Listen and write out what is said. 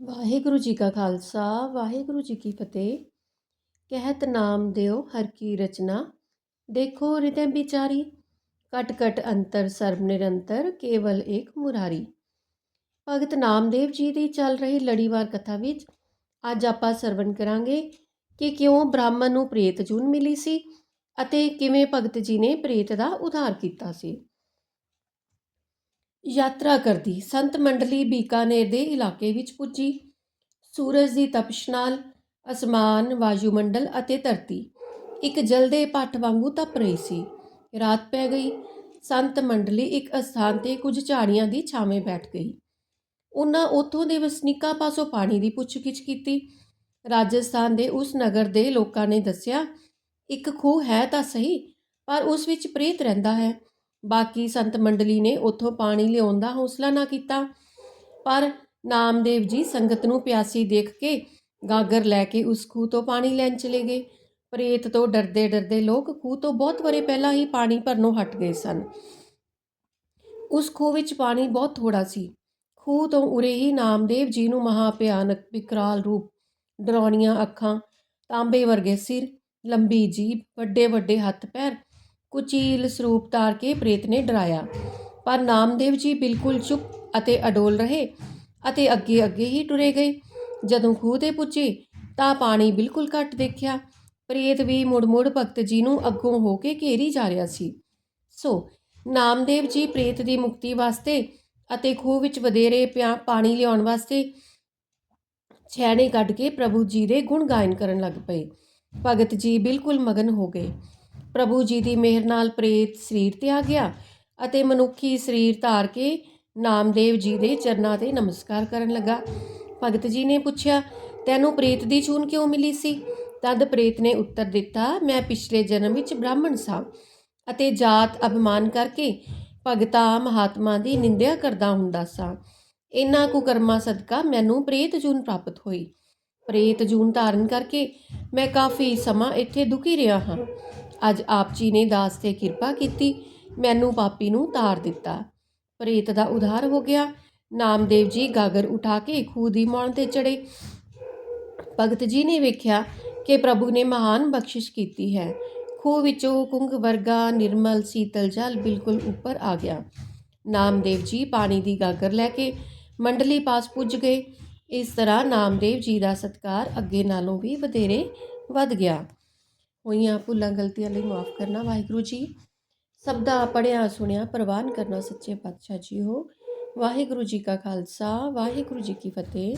ਵਾਹਿਗੁਰੂ ਜੀ ਕਾ ਖਾਲਸਾ, ਵਾਹਿਗੁਰੂ ਜੀ ਕੀ ਫਤਿਹ। ਕਹਿਤ ਨਾਮ ਦਿਓ ਹਰ ਕੀ ਰਚਨਾ। ਦੇਖੋ ਹਿਰਦੈ ਵਿਚਾਰੀ, ਕਟ ਕਟ ਅੰਤਰ ਸਰਬ ਨਿਰੰਤਰ, ਕੇਵਲ ਏਕ ਮੁਰਾਰੀ। ਭਗਤ ਨਾਮਦੇਵ ਜੀ ਦੀ ਚੱਲ ਰਹੀ ਲੜੀਵਾਰ ਕਥਾ ਵਿੱਚ, ਅੱਜ ਆਪਾਂ ਸਰਵਣ ਕਰਾਂਗੇ ਕਿ ਕਿਉਂ ਬ੍ਰਾਹਮਣ ਨੂੰ ਪ੍ਰੇਤ ਜੂਨ ਮਿਲੀ ਸੀ ਅਤੇ ਕਿਵੇਂ ਭਗਤ ਜੀ ਨੇ ਪ੍ਰੇਤ ਦਾ ਉਧਾਰ ਕੀਤਾ ਸੀ। ਯਾਤਰਾ ਕਰਦੀ। ਸੰਤ ਮੰਡਲੀ ਬੀਕਾਨੇਰ ਦੇ ਇਲਾਕੇ ਵਿੱਚ ਪੁੱਜੀ। ਸੂਰਜ ਦੀ ਤਪਸ਼ ਨਾਲ ਅਸਮਾਨ, ਵਾਯੂਮੰਡਲ ਅਤੇ ਧਰਤੀ ਇੱਕ ਜਲਦੇ ਪੱਠ ਵਾਂਗੂ ਤਪ ਰਹੀ ਸੀ। ਰਾਤ ਪੈ ਗਈ। ਸੰਤ ਮੰਡਲੀ ਇੱਕ ਅਸਥਾਨ ਤੇ ਕੁਝ ਝਾੜੀਆਂ ਦੀ ਛਾਵੇਂ ਬੈਠ ਗਈ। ਉਹਨਾਂ ਉੱਥੋਂ ਦੇ ਵਸਨੀਕਾਂ ਪਾਸੋਂ ਪਾਣੀ ਦੀ ਪੁੱਛਗਿੱਛ ਕੀਤੀ। ਰਾਜਸਥਾਨ ਦੇ ਉਸ ਨਗਰ ਦੇ ਲੋਕਾਂ ਨੇ ਦੱਸਿਆ, ਇੱਕ ਖੂਹ ਹੈ ਤਾਂ ਸਹੀ, ਪਰ ਉਸ ਵਿੱਚ ਪ੍ਰੇਤ ਰਹਿੰਦਾ ਹੈ। ਬਾਕੀ ਸੰਤ ਮੰਡਲੀ ਨੇ ਉੱਥੋਂ ਪਾਣੀ ਲਿਆਉਣ ਦਾ ਹੌਸਲਾ ਨਾ ਕੀਤਾ। ਪਰ ਨਾਮਦੇਵ ਜੀ ਸੰਗਤ ਨੂੰ ਪਿਆਸੀ ਦੇਖ ਕੇ ਗਾਗਰ ਲੈ ਕੇ ਉਸ ਖੂਹ ਤੋਂ ਪਾਣੀ ਲੈਣ ਚਲੇ ਗਏ। ਪ੍ਰੇਤ ਤੋਂ ਡਰਦੇ ਡਰਦੇ ਲੋਕ ਖੂਹ ਤੋਂ ਬਹੁਤ ਵਰੇ ਪਹਿਲਾਂ ਹੀ ਪਾਣੀ ਭਰਨੋਂ ਹਟ ਗਏ ਸਨ। ਉਸ ਖੂਹ ਵਿੱਚ ਪਾਣੀ ਬਹੁਤ ਥੋੜਾ ਸੀ। ਖੂਹ ਤੋਂ ਉਰੇ ਹੀ ਨਾਮਦੇਵ ਜੀ ਨੂੰ ਮਹਾ ਭਿਆਨਕ ਵਿਕਰਾਲ ਰੂਪ, ਡਰਾਉਣੀਆਂ ਅੱਖਾਂ, ਤਾਂਬੇ ਵਰਗੇ ਸਿਰ, ਲੰਬੀ ਜੀਭ, ਵੱਡੇ ਵੱਡੇ ਹੱਥ ਪੈਰ ਕੁਚੀਲ ਸਰੂਪ ਧਾਰ ਕੇ ਪ੍ਰੇਤ ਨੇ ਡਰਾਇਆ। ਪਰ ਨਾਮਦੇਵ ਜੀ ਬਿਲਕੁਲ ਚੁੱਪ ਅਤੇ ਅਡੋਲ ਰਹੇ ਅਤੇ ਅੱਗੇ ਅੱਗੇ ਹੀ ਟੁਰੇ ਗਏ। ਜਦੋਂ ਖੂਹ ਤੇ ਪੁੱਜੇ ਤਾਂ ਪਾਣੀ ਬਿਲਕੁਲ ਘੱਟ ਦੇਖਿਆ। ਪ੍ਰੇਤ ਵੀ ਮੁੜ-ਮੁੜ ਭਗਤ ਜੀ ਨੂੰ ਅੱਗੋਂ ਹੋ ਕੇ ਘੇਰੀ ਜਾ ਰਿਹਾ ਸੀ। ਸੋ ਨਾਮਦੇਵ ਜੀ ਪ੍ਰੇਤ ਦੀ ਮੁਕਤੀ ਵਾਸਤੇ ਅਤੇ ਖੂਹ ਵਿੱਚ ਵਧੇਰੇ ਪਾਣੀ ਲਿਆਉਣ ਵਾਸਤੇ ਛੈਣੇ ਕੱਢ ਕੇ ਪ੍ਰਭੂ ਜੀ ਦੇ ਗੁਣ ਗਾਇਨ ਕਰਨ ਲੱਗ ਪਏ। ਭਗਤ ਜੀ ਬਿਲਕੁਲ ਮਗਨ ਹੋ ਗਏ। ਪ੍ਰਭੂ ਜੀ ਦੀ ਮਿਹਰ ਨਾਲ ਪ੍ਰੇਤ ਸਰੀਰ ਤੇ ਆ ਗਿਆ ਅਤੇ ਮਨੁੱਖੀ ਸਰੀਰ ਧਾਰ ਕੇ ਨਾਮਦੇਵ ਜੀ ਦੇ ਚਰਨਾਂ ਤੇ ਨਮਸਕਾਰ ਕਰਨ ਲੱਗਾ। ਭਗਤ ਜੀ ਨੇ ਪੁੱਛਿਆ, ਤੈਨੂੰ ਪ੍ਰੇਤ ਦੀ ਚੂਨ ਕਿਉਂ ਮਿਲੀ ਸੀ? ਤਦ ਪ੍ਰੇਤ ਨੇ ਉੱਤਰ ਦਿੱਤਾ, ਮੈਂ ਪਿਛਲੇ ਜਨਮ ਵਿੱਚ ਬ੍ਰਾਹਮਣ ਸਾਂ ਅਤੇ ਜਾਤ ਅਪਮਾਨ ਕਰਕੇ ਭਗਤਾ ਮਹਾਤਮਾ ਦੀ ਨਿੰਦਿਆ ਕਰਦਾ ਹੁੰਦਾ ਸਾਂ। ਇਨ੍ਹਾਂ ਕੁਕਰਮਾਂ ਸਦਕਾ ਮੈਨੂੰ ਪ੍ਰੇਤ ਜੂਨ ਪ੍ਰਾਪਤ ਹੋਈ। ਪ੍ਰੇਤ ਜੂਨ ਧਾਰਨ ਕਰਕੇ ਮੈਂ ਕਾਫੀ ਸਮਾਂ ਇੱਥੇ ਦੁਖੀ ਰਿਹਾ ਹਾਂ। ਅੱਜ ਆਪ ਜੀ ਨੇ ਦਾਸ ਤੇ ਕਿਰਪਾ ਕੀਤੀ, ਮੈਨੂੰ ਪਾਪੀ ਨੂੰ ਤਾਰ ਦਿੱਤਾ। ਪ੍ਰੇਤ ਦਾ ਉਧਾਰ ਹੋ ਗਿਆ। ਨਾਮਦੇਵ ਜੀ ਗਾਗਰ ਉਠਾ ਕੇ ਖੂਹ ਦੀ ਮੌਣ ਤੇ ਚੜੇ ਭਗਤ ਜੀ ਨੇ ਵੇਖਿਆ ਕਿ ਪ੍ਰਭੂ ਨੇ ਮਹਾਨ ਬਖਸ਼ਿਸ਼ ਕੀਤੀ ਹੈ। ਖੂਹ ਵਿੱਚੋਂ ਕੁੰਗ ਵਰਗਾ ਨਿਰਮਲ ਸੀਤਲ ਜਲ ਬਿਲਕੁਲ ਉੱਪਰ ਆ ਗਿਆ। ਨਾਮਦੇਵ ਜੀ ਪਾਣੀ ਦੀ ਗਾਗਰ ਲੈ ਕੇ ਮੰਡਲੀ ਪਾਸ ਪੁੱਜ ਗਏ। ਇਸ ਤਰ੍ਹਾਂ ਨਾਮਦੇਵ ਜੀ ਦਾ ਸਤਕਾਰ ਅੱਗੇ ਨਾਲੋਂ ਵੀ ਵਧੇਰੇ ਵੱਧ ਗਿਆ। ਹੋਈਆਂ ਭੁੱਲਾਂ, ਗਲਤੀਆਂ ਲਈ ਮਾਫ ਕਰਨਾ। ਵਾਹਿਗੁਰੂ ਜੀ, ਸਭ ਦਾ ਪੜਿਆ ਸੁਣਿਆ, ਪ੍ਰਵਾਨ ਕਰਨਾ ਸੱਚੇ ਪਾਤਸ਼ਾਹ ਜੀ ਹੋ। ਵਾਹਿਗੁਰੂ ਜੀ ਕਾ ਖਾਲਸਾ, ਵਾਹਿਗੁਰੂ ਜੀ ਕੀ ਫਤਿਹ।